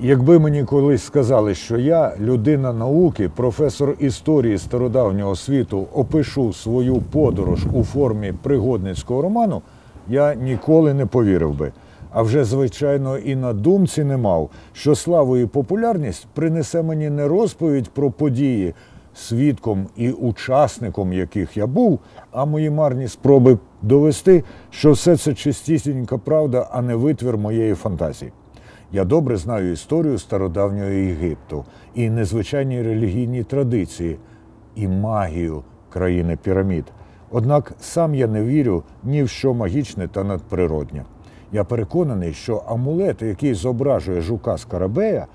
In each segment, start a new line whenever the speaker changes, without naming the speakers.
Якби мені колись сказали, що я, людина науки, професор історії стародавнього світу, опишу свою подорож у формі пригодницького роману, я ніколи не повірив би. А вже, звичайно, і на думці не мав, що славу і популярність принесе мені не розповідь про події, свідком і учасником яких я був, а мої марні спроби довести, що все це чистісінька правда, а не витвір моєї фантазії. Я добре знаю історію стародавнього Єгипту і незвичайні релігійні традиції, і магію країни пірамід. Однак сам я не вірю ні в що магічне та надприроднє. Я переконаний, що амулет, який зображує жука Скарабея,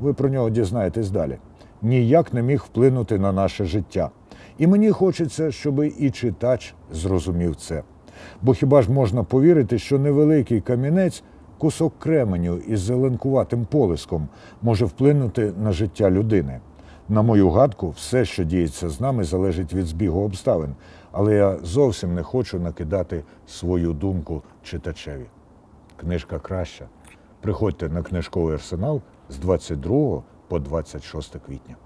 ви про нього дізнаєтесь далі, ніяк не міг вплинути на наше життя. І мені хочеться, щоб і читач зрозумів це. Бо хіба ж можна повірити, що невеликий камінець, кусок кременю із зеленкуватим полиском, може вплинути на життя людини? На мою гадку, все, що діється з нами, залежить від збігу обставин, але я зовсім не хочу накидати свою думку читачеві. Книжка краща. Приходьте на книжковий арсенал з 22 по 26 квітня.